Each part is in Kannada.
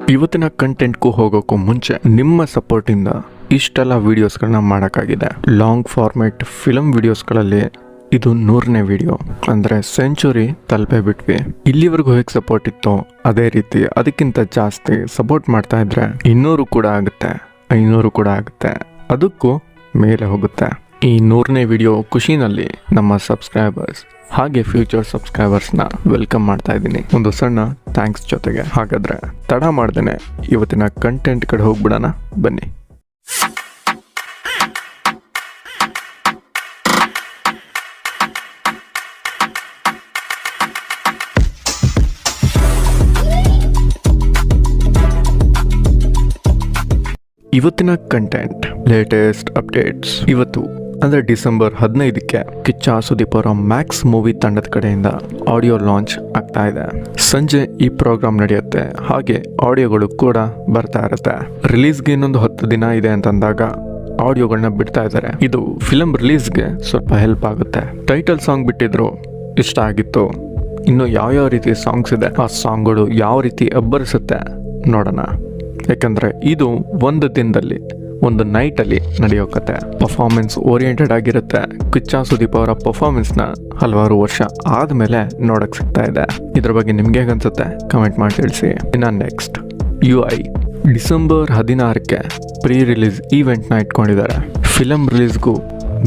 ಇವತ್ತಿನ ಕಂಟೆಂಟ್ಗೂ ಹೋಗೋಕ್ಕೂ ಮುಂಚೆ ನಿಮ್ಮ ಸಪೋರ್ಟಿಂದ ಇಷ್ಟೆಲ್ಲ ವೀಡಿಯೋಸ್ಗಳನ್ನ ಮಾಡೋಕ್ಕಾಗಿದೆ. ಲಾಂಗ್ ಫಾರ್ಮೆಟ್ ಫಿಲಮ್ ವಿಡಿಯೋಸ್ಗಳಲ್ಲಿ ಇದು ನೂರನೇ ವಿಡಿಯೋ ಅಂದರೆ ಸೆಂಚುರಿ ತಲುಪೇ ಬಿಟ್ವಿ. ಇಲ್ಲಿವರೆಗೂ ಹೇಗೆ ಸಪೋರ್ಟ್ ಇತ್ತೋ ಅದೇ ರೀತಿ ಅದಕ್ಕಿಂತ ಜಾಸ್ತಿ ಸಪೋರ್ಟ್ ಮಾಡ್ತಾ ಇದ್ರೆ ಇನ್ನೂರು ಕೂಡ ಆಗುತ್ತೆ, ಐನೂರು ಕೂಡ ಆಗುತ್ತೆ. ಅದಕ್ಕೂ ಮೇಲೆ ಹೋಗುತ್ತೆ. ಈ ನೂರನೇ ವಿಡಿಯೋ ಖುಷಿನಲ್ಲಿ ನಮ್ಮ ಸಬ್ಸ್ಕ್ರೈಬರ್ಸ್ ಹಾಗೆ ಫ್ಯೂಚರ್ ಸಬ್ಸ್ಕ್ರೈಬರ್ಸ್ನ ವೆಲ್ಕಮ್ ಮಾಡ್ತಾ ಇದ್ದೀನಿ. ಒಂದು ಸಣ್ಣ ಥ್ಯಾಂಕ್ಸ್ ಜೊತೆಗೆ. ಹಾಗಾದ್ರೆ ತಡ ಮಾಡ್ದೇನೆ. ಇವತ್ತಿನ ಕಂಟೆಂಟ್ ಕಡೆ ಹೋಗ್ಬಿಡೋಣ. ಬನ್ನಿ. ಇವತ್ತಿನ ಕಂಟೆಂಟ್ ಲೇಟೆಸ್ಟ್ ಅಪ್ಡೇಟ್ಸ್ ಇವತ್ತು ಅಂದ್ರೆ ಡಿಸೆಂಬರ್ ಹದಿನೈದಕ್ಕೆ ಕಿಚ್ಚ ಸುದೀಪ್ ಅವರ ಮ್ಯಾಕ್ಸ್ ಮೂವಿ ತಂಡದ ಕಡೆಯಿಂದ ಆಡಿಯೋ ಲಾಂಚ್ ಆಗ್ತಾ ಇದೆ. ಸಂಜೆ ಈ ಪ್ರೋಗ್ರಾಮ್ ನಡೆಯುತ್ತೆ. ಹಾಗೆ ಆಡಿಯೋಗಳು ಕೂಡ ಬರ್ತಾ ಇರುತ್ತೆ. ರಿಲೀಸ್ಗೆ ಇನ್ನೊಂದು ಹತ್ತು ದಿನ ಇದೆ ಅಂತಂದಾಗ ಆಡಿಯೋಗಳನ್ನ ಬಿಡ್ತಾ ಇದ್ದಾರೆ. ಇದು ಫಿಲಮ್ ರಿಲೀಸ್ಗೆ ಸ್ವಲ್ಪ ಹೆಲ್ಪ್ ಆಗುತ್ತೆ. ಟೈಟಲ್ ಸಾಂಗ್ ಬಿಟ್ಟಿದ್ರು ಇಷ್ಟ ಆಗಿತ್ತು. ಇನ್ನು ಯಾವ್ಯಾವ ರೀತಿ ಸಾಂಗ್ಸ್ ಇದೆ, ಆ ಸಾಂಗ್ಗಳು ಯಾವ ರೀತಿ ಅಬ್ಬರಿಸುತ್ತೆ ನೋಡೋಣ. ಯಾಕಂದ್ರೆ ಇದು ಒಂದು ದಿನದಲ್ಲಿ ಒಂದು ನೈಟಲ್ಲಿ ನಡೆಯೋ ಕತೆ. ಪರ್ಫಾರ್ಮೆನ್ಸ್ ಓರಿಯೆಂಟೆಡ್ ಆಗಿರುತ್ತೆ. ಕಿಚ್ಚ ಸುದೀಪ್ ಅವರ ಪರ್ಫಾರ್ಮೆನ್ಸ್ನ ಹಲವಾರು ವರ್ಷ ಆದಮೇಲೆ ನೋಡಕ್ ಸಿಗ್ತಾ ಇದೆ. ಇದ್ರ ಬಗ್ಗೆ ನಿಮ್ಗೆ ಹೇಗನ್ಸುತ್ತೆ ಕಮೆಂಟ್ ಮಾಡಿ ತಿಳಿಸಿ. ಇನ್ನು ನೆಕ್ಸ್ಟ್ ಯು ಐ ಡಿಸೆಂಬರ್ ಹದಿನಾರಕ್ಕೆ ಪ್ರೀ ರಿಲೀಸ್ ಈವೆಂಟ್ನ ಇಟ್ಕೊಂಡಿದ್ದಾರೆ. ಫಿಲಮ್ ರಿಲೀಸ್ಗೂ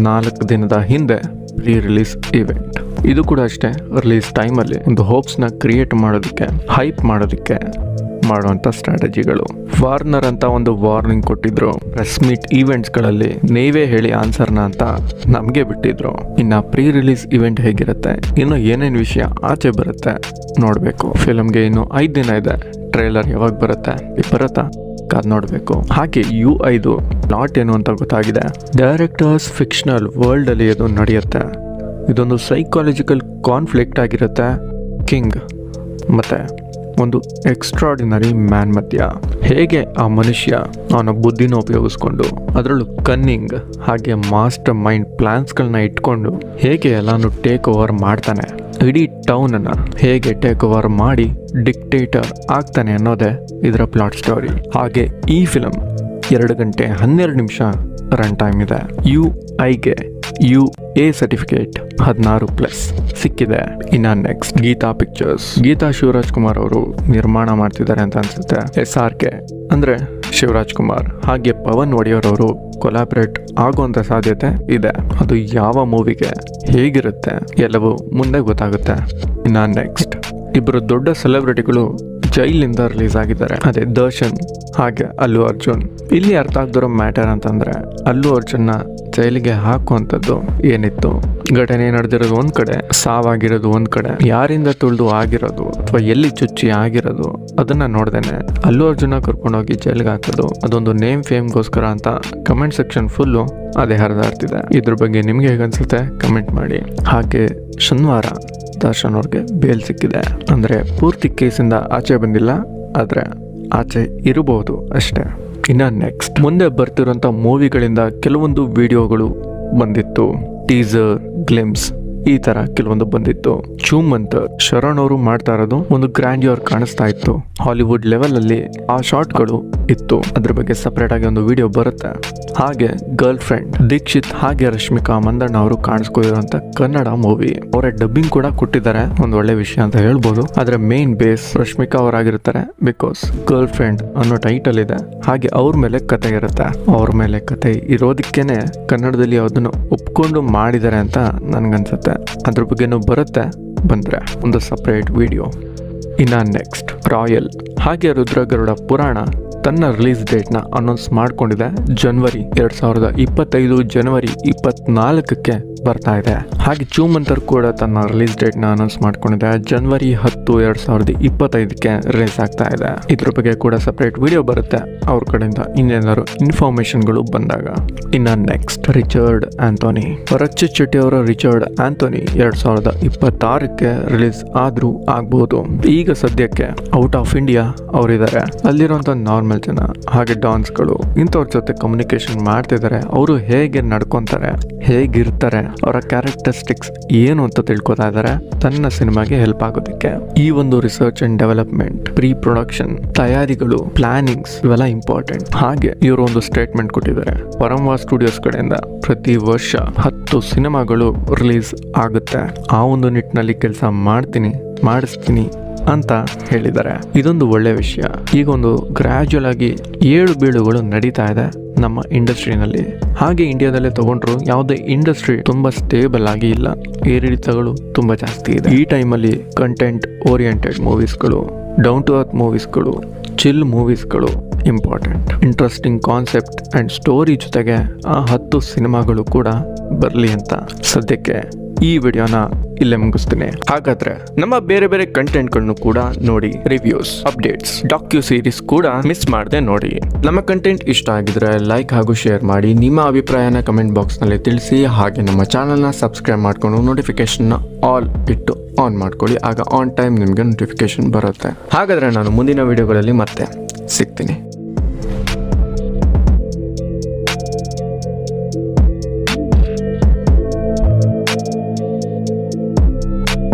ನಾಲ್ಕು ದಿನದ ಹಿಂದೆ ಪ್ರೀ ರಿಲೀಸ್ ಈವೆಂಟ್ ಇದು ಕೂಡ ಅಷ್ಟೇ ರಿಲೀಸ್ ಟೈಮಲ್ಲಿ ಒಂದು ಹೋಪ್ಸ್ನ ಕ್ರಿಯೇಟ್ ಮಾಡೋದಕ್ಕೆ ಹೈಪ್ ಮಾಡೋದಕ್ಕೆ ಮಾಡುವಂಥ ಸ್ಟ್ರಾಟಜಿಗಳು. ವಾರ್ನರ್ ಅಂತ ಒಂದು ವಾರ್ನಿಂಗ್ ಕೊಟ್ಟಿದ್ರು. ಪ್ರೆಸ್ ಮೀಟ್ ಈವೆಂಟ್ಸ್ಗಳಲ್ಲಿ ನೀವೇ ಹೇಳಿ ಆನ್ಸರ್ನ ಅಂತ ನಮಗೆ ಬಿಟ್ಟಿದ್ರು. ಇನ್ನು ಪ್ರೀ ರಿಲೀಸ್ ಇವೆಂಟ್ ಹೇಗಿರುತ್ತೆ? ಇನ್ನು ಏನೇನು ವಿಷಯ ಆಚೆ ಬರುತ್ತೆ ನೋಡಬೇಕು. ಫಿಲಮ್ಗೆ ಇನ್ನು ಐದು ದಿನ ಇದೆ. ಟ್ರೈಲರ್ ಯಾವಾಗ ಬರುತ್ತೆ? ಬರುತ್ತಾ? ಕಾದ್ ನೋಡಬೇಕು. ಹಾಗೆ ಯು ಐದು ನಾಟ್ ಏನು ಅಂತ ಗೊತ್ತಾಗಿದೆ. ಡೈರೆಕ್ಟರ್ಸ್ ಫಿಕ್ಷನಲ್ ವರ್ಲ್ಡ್ ಅಲ್ಲಿ ಅದು ನಡೆಯುತ್ತೆ. ಇದೊಂದು ಸೈಕಾಲಜಿಕಲ್ ಕಾನ್ಫ್ಲಿಕ್ಟ್ ಆಗಿರುತ್ತೆ. ಕಿಂಗ್. ಮತ್ತೆ ಒಂದು ಎಕ್ಸ್ಟ್ರಾಡಿನರಿ ಮ್ಯಾನ್ ಮಧ್ಯ. ಹೇಗೆ ಆ ಮನುಷ್ಯ ಅವನ ಬುದ್ಧಿನ ಉಪಯೋಗಿಸ್ಕೊಂಡು ಅದರಲ್ಲೂ ಕನ್ನಿಂಗ್ ಹಾಗೆ ಮಾಸ್ಟರ್ ಮೈಂಡ್ ಪ್ಲಾನ್ಸ್ಗಳನ್ನ ಇಟ್ಕೊಂಡು ಹೇಗೆ ಎಲ್ಲಾನು ಟೇಕ್ ಓವರ್ ಮಾಡ್ತಾನೆ. ಇಡೀ ಟೌನನ್ನು ಹೇಗೆ ಟೇಕ್ ಓವರ್ ಮಾಡಿ ಡಿಕ್ಟೇಟರ್ ಆಗ್ತಾನೆ ಅನ್ನೋದೇ ಇದರ ಪ್ಲಾಟ್ ಸ್ಟೋರಿ ಹಾಗೆ ಈ ಫಿಲಮ್ ಎರಡು ಗಂಟೆ ಹನ್ನೆರಡು ನಿಮಿಷ ರನ್ ಟೈಮ್ ಇದೆ ಯು ಐಗೆ ಯು ಎ ಸರ್ಟಿಫಿಕೇಟ್ ಹದಿನಾರು ಪ್ಲಸ್ ಸಿಕ್ಕಿದೆ. ಇನ್ನ ನೆಕ್ಸ್ಟ್ ಗೀತಾ ಪಿಕ್ಚರ್ಸ್ ಗೀತಾ ಶಿವರಾಜ್ ಕುಮಾರ್ ಅವರು ನಿರ್ಮಾಣ ಮಾಡ್ತಿದ್ದಾರೆ ಅಂತ ಅನ್ಸುತ್ತೆ. ಎಸ್ ಆರ್ ಕೆ ಅಂದ್ರೆ ಶಿವರಾಜ್ ಕುಮಾರ್. ಹಾಗೆ ಪವನ್ ಒಡೆಯರ್ ಅವರು ಕೊಲಾಬ್ರೇಟ್ ಆಗುವಂತ ಸಾಧ್ಯತೆ ಇದೆ. ಅದು ಯಾವ ಮೂವಿಗೆ ಹೇಗಿರುತ್ತೆ ಎಲ್ಲವೂ ಮುಂದೆ ಗೊತ್ತಾಗುತ್ತೆ. ಇನ್ನ ನೆಕ್ಸ್ಟ್ ಇಬ್ಬರು ದೊಡ್ಡ ಸೆಲೆಬ್ರಿಟಿಗಳು ಜೈಲಿಂದ ರಿಲೀಸ್ ಆಗಿದ್ದಾರೆ. ಅದೇ ದರ್ಶನ್ ಹಾಗೆ ಅಲ್ಲು ಅರ್ಜುನ್. ಇಲ್ಲಿ ಅರ್ಥ ಆಗ್ದಿರೋ ಮ್ಯಾಟರ್ ಅಂತಂದ್ರೆ ಅಲ್ಲು ಅರ್ಜುನ್ನ ಜೈಲಿಗೆ ಹಾಕುವಂಥದ್ದು ಏನಿತ್ತು? ಘಟನೆ ನಡೆದಿರೋದು ಒಂದ್ ಕಡೆ, ಸಾವಾಗಿರೋದು ಒಂದ್ ಕಡೆ. ಯಾರಿಂದ ತುಳಿದು ಆಗಿರೋದು ಅಥವಾ ಎಲ್ಲಿ ಚುಚ್ಚಿ ಆಗಿರೋದು ಅದನ್ನ ನೋಡ್ದೇನೆ ಅಲ್ಲೂ ಅರ್ಜುನ ಕರ್ಕೊಂಡೋಗಿ ಜೈಲಿಗೆ ಹಾಕೋದು ಅದೊಂದು ನೇಮ್ ಫೇಮ್ಗೋಸ್ಕರ ಅಂತ ಕಮೆಂಟ್ ಸೆಕ್ಷನ್ ಫುಲ್ಲು ಅದೇ ಹರಿದಾಡ್ತಿದೆ ಇದ್ರ ಬಗ್ಗೆ ನಿಮ್ಗೆ ಹೇಗನ್ಸುತ್ತೆ ಕಮೆಂಟ್ ಮಾಡಿ. ಹಾಗೆ ಶನಿವಾರ ದರ್ಶನ್ ಅವ್ರಿಗೆ ಬೇಲ್ ಸಿಕ್ಕಿದೆ. ಅಂದ್ರೆ ಪೂರ್ತಿ ಕೇಸಿಂದ ಆಚೆ ಬಂದಿಲ್ಲ, ಆದ್ರೆ ಆಚೆ ಇರಬಹುದು ಅಷ್ಟೇ. ಇನ್ನ ನೆಕ್ಸ್ಟ್ ಮುಂದೆ ಬರ್ತಿರೋಂಥ ಮೂವಿಗಳಿಂದ ಕೆಲವೊಂದು ವಿಡಿಯೋಗಳು ಬಂದಿತ್ತು. ಟೀಸರ್ ಗ್ಲಿಮ್ಸ್ ಈ ತರ ಕೆಲವೊಂದು ಬಂದಿತ್ತು. ಚೂಮ್ ಅಂತ ಶರಣ್ ಅವರು ಮಾಡ್ತಾ ಇರೋದು ಒಂದು ಗ್ರ್ಯಾಂಡ್ಯೂರ್ ಕಾಣಿಸ್ತಾ ಇತ್ತು. ಹಾಲಿವುಡ್ ಲೆವೆಲ್ ಅಲ್ಲಿ ಆ ಶಾರ್ಟ್ಗಳು ಇತ್ತು. ಅದ್ರ ಬಗ್ಗೆ ಸಪರೇಟ್ ಆಗಿ ಒಂದು ವಿಡಿಯೋ ಬರುತ್ತೆ. ಹಾಗೆ ಗರ್ಲ್ ಫ್ರೆಂಡ್ ದೀಕ್ಷಿತ್ ಹಾಗೆ ರಶ್ಮಿಕಾ ಮಂದಣ್ಣ ಅವರು ಕಾಣಿಸ್ಕೊಂಡಿರುವಂತ ಕನ್ನಡ ಮೂವಿ ಅವರ ಡಬ್ಬಿಂಗ್ ಕೂಡ ಕೊಟ್ಟಿದ್ದಾರೆ. ಒಂದು ಒಳ್ಳೆ ವಿಷಯ ಅಂತ ಹೇಳ್ಬೋದು. ಅದರ ಮೇನ್ ಬೇಸ್ ರಶ್ಮಿಕಾ ಅವರಾಗಿರ್ತಾರೆ ಬಿಕಾಸ್ ಗರ್ಲ್ ಫ್ರೆಂಡ್ ಅನ್ನೋ ಟೈಟಲ್ ಇದೆ. ಹಾಗೆ ಅವ್ರ ಮೇಲೆ ಕತೆ ಇರುತ್ತೆ. ಅವ್ರ ಮೇಲೆ ಕತೆ ಇರೋದಕ್ಕೇನೆ ಕನ್ನಡದಲ್ಲಿ ಅದನ್ನು ಒಪ್ಕೊಂಡು ಮಾಡಿದ್ದಾರೆ ಅಂತ ನನ್ಗನ್ಸುತ್ತೆ. ಅದ್ರ ಬಗ್ಗೆನೂ ಬರುತ್ತೆ ಬಂದರೆ ಒಂದು ಸಪ್ರೇಟ್ ವಿಡಿಯೋ ಇನ್ನ ನೆಕ್ಸ್ಟ್ ರಾಯಲ್ ಹಾಗೆ ರುದ್ರಗರುಡ ಪುರಾಣ ತನ್ನ ರಿಲೀಸ್ ಡೇಟ್ನ ಅನೌನ್ಸ್ ಮಾಡ್ಕೊಂಡಿದೆ. ಜನವರಿ ಎರಡ್ ಸಾವಿರದ ಇಪ್ಪತ್ತೈದು ಜನವರಿ ಇಪ್ಪತ್ನಾಲ್ಕಕ್ಕೆ. ಬರ್ತಾ ಇದೆ. ಹಾಗೆ ಚೂಮಂತರ್ ಕೂಡ ತನ್ನ ರಿಲೀಸ್ ಡೇಟ್ನ ಅನೌನ್ಸ್ ಮಾಡ್ಕೊಂಡಿದೆ. ಜನವರಿ ಹತ್ತು, ಎರಡ್ ಸಾವಿರದ ಇಪ್ಪತ್ತೈದಕ್ಕೆ ರಿಲೀಸ್ ಆಗ್ತಾ ಇದೆ. ಇದ್ರ ಬಗ್ಗೆ ಕೂಡ ಸಪ್ರೇಟ್ ವಿಡಿಯೋ ಬರುತ್ತೆ. ಅವ್ರ ಕಡೆಯಿಂದ ಇನ್ನೇನಾದ್ರು ಇನ್ಫಾರ್ಮೇಶನ್ಗಳು ಬಂದಾಗ. ಇನ್ನ next Richard Anthony Rakshit Shetty ಅವರ ರಿಚರ್ಡ್ ಆಂಥೋನಿ ಎರಡ್ ಸಾವಿರದ ಇಪ್ಪತ್ತಾರಕ್ಕೆ ರಿಲೀಸ್ ಆದ್ರೂ ಆಗ್ಬಹುದು ಈಗ ಸದ್ಯಕ್ಕೆ ಔಟ್ ಆಫ್ ಇಂಡಿಯಾ ಅವರಿದ್ದಾರೆ. ಅಲ್ಲಿರುವಂತ ನಾರ್ಮಲ್ ಜನ, ಹಾಗೆ ಡಾನ್ಸ್ಗಳು ಇಂಥವ್ರ ಜೊತೆ ಕಮ್ಯುನಿಕೇಶನ್ ಮಾಡ್ತಿದ್ದಾರೆ. ಅವರು ಹೇಗೆ ನಡ್ಕೊಂತಾರೆ, ಹೇಗಿರ್ತಾರೆ ಅವರ ಕ್ಯಾರೆಕ್ಟರಿಸ್ಟಿಕ್ಸ್ ಏನು ಅಂತ ತಿಳ್ಕೊತಾ ತನ್ನ ಸಿನಿಮಾಗೆ ಹೆಲ್ಪ್ ಆಗೋದಕ್ಕೆ ಈ ಒಂದು research and development pre production ತಯಾರಿಗಳು plannings ಇವೆಲ್ಲ ಇಂಪಾರ್ಟೆಂಟ್ ಹಾಗೆ ಇವರು ಒಂದು ಸ್ಟೇಟ್ಮೆಂಟ್ ಕೊಟ್ಟಿದ್ದಾರೆ. ಪರಂವಾ ಸ್ಟುಡಿಯೋಸ್ ಕಡೆಯಿಂದ ಪ್ರತಿ ವರ್ಷ ಹತ್ತು ಸಿನಿಮಾಗಳು ರಿಲೀಸ್ ಆಗುತ್ತೆ. ಆ ಒಂದು ನಿಟ್ಟಿನಲ್ಲಿ ಕೆಲಸ ಮಾಡ್ತೀನಿ, ಮಾಡಿಸ್ತೀನಿ. ಅಂತ ಹೇಳಿದ್ದಾರೆ. ಇದೊಂದು ಒಳ್ಳೆ ವಿಷಯ. ಈಗ ಒಂದು ಗ್ರಾಜುವಲ್ ಆಗಿ ಏಳು ಬೀಳುಗಳು ನಡೀತಾ ಇದೆ ನಮ್ಮ ಇಂಡಸ್ಟ್ರಿನಲ್ಲಿ. ಹಾಗೆ ಇಂಡಿಯಾದಲ್ಲೇ ತಗೊಂಡ್ರು ಯಾವುದೇ ಇಂಡಸ್ಟ್ರಿ ತುಂಬಾ ಸ್ಟೇಬಲ್ ಆಗಿ ಇಲ್ಲ. ಏರಿಳಿತಗಳು ತುಂಬಾ ಜಾಸ್ತಿ ಇದೆ. ಈ ಟೈಮಲ್ಲಿ ಕಂಟೆಂಟ್ ಓರಿಯೆಂಟೆಡ್ ಮೂವೀಸ್ಗಳು ಡೌನ್ ಟು ಅರ್ತ್ ಮೂವೀಸ್ಗಳು chill ಮೂವೀಸ್ಗಳು important interesting concept and story ಜೊತೆಗೆ ಆ ಹತ್ತು ಸಿನಿಮಾಗಳು ಕೂಡ ಬರಲಿ ಅಂತ ಸದ್ಯಕ್ಕೆ ಈ ವಿಡಿಯೋನ ಇಲ್ಲೇ ಮುಗಿಸ್ತೀನಿ. ಹಾಗಾದ್ರೆ ನಮ್ಮ ಬೇರೆ ಬೇರೆ ಕಂಟೆಂಟ್ಗಳನ್ನು ಕೂಡ ನೋಡಿ ರಿವ್ಯೂಸ್ ಅಪ್ಡೇಟ್ಸ್ ಡಾಕ್ಯೂ ಸೀರೀಸ್ ಕೂಡ ಮಿಸ್ ಮಾಡದೆ ನೋಡಿ. ನಮ್ಮ ಕಂಟೆಂಟ್ ಇಷ್ಟ ಆಗಿದ್ರೆ ಲೈಕ್ ಹಾಗೂ ಶೇರ್ ಮಾಡಿ, ನಿಮ್ಮ ಅಭಿಪ್ರಾಯನ ಕಮೆಂಟ್ ಬಾಕ್ಸ್ನಲ್ಲಿ ತಿಳಿಸಿ, ಹಾಗೆ ನಮ್ಮ ಚಾನಲ್ನ ಸಬ್ಸ್ಕ್ರೈಬ್ ಮಾಡ್ಕೊಂಡು ನೋಟಿಫಿಕೇಶನ್ ಆಲ್ ಇಟ್ಟು ಆನ್ ಮಾಡ್ಕೊಳ್ಳಿ, ಆಗ ಆನ್ ಟೈಮ್ ನಿಮಗೆ ನೋಟಿಫಿಕೇಶನ್ ಬರುತ್ತೆ. ಹಾಗಾದ್ರೆ ನಾನು ಮುಂದಿನ ವಿಡಿಯೋಗಳಲ್ಲಿ ಮತ್ತೆ ಸಿಗ್ತೀನಿ.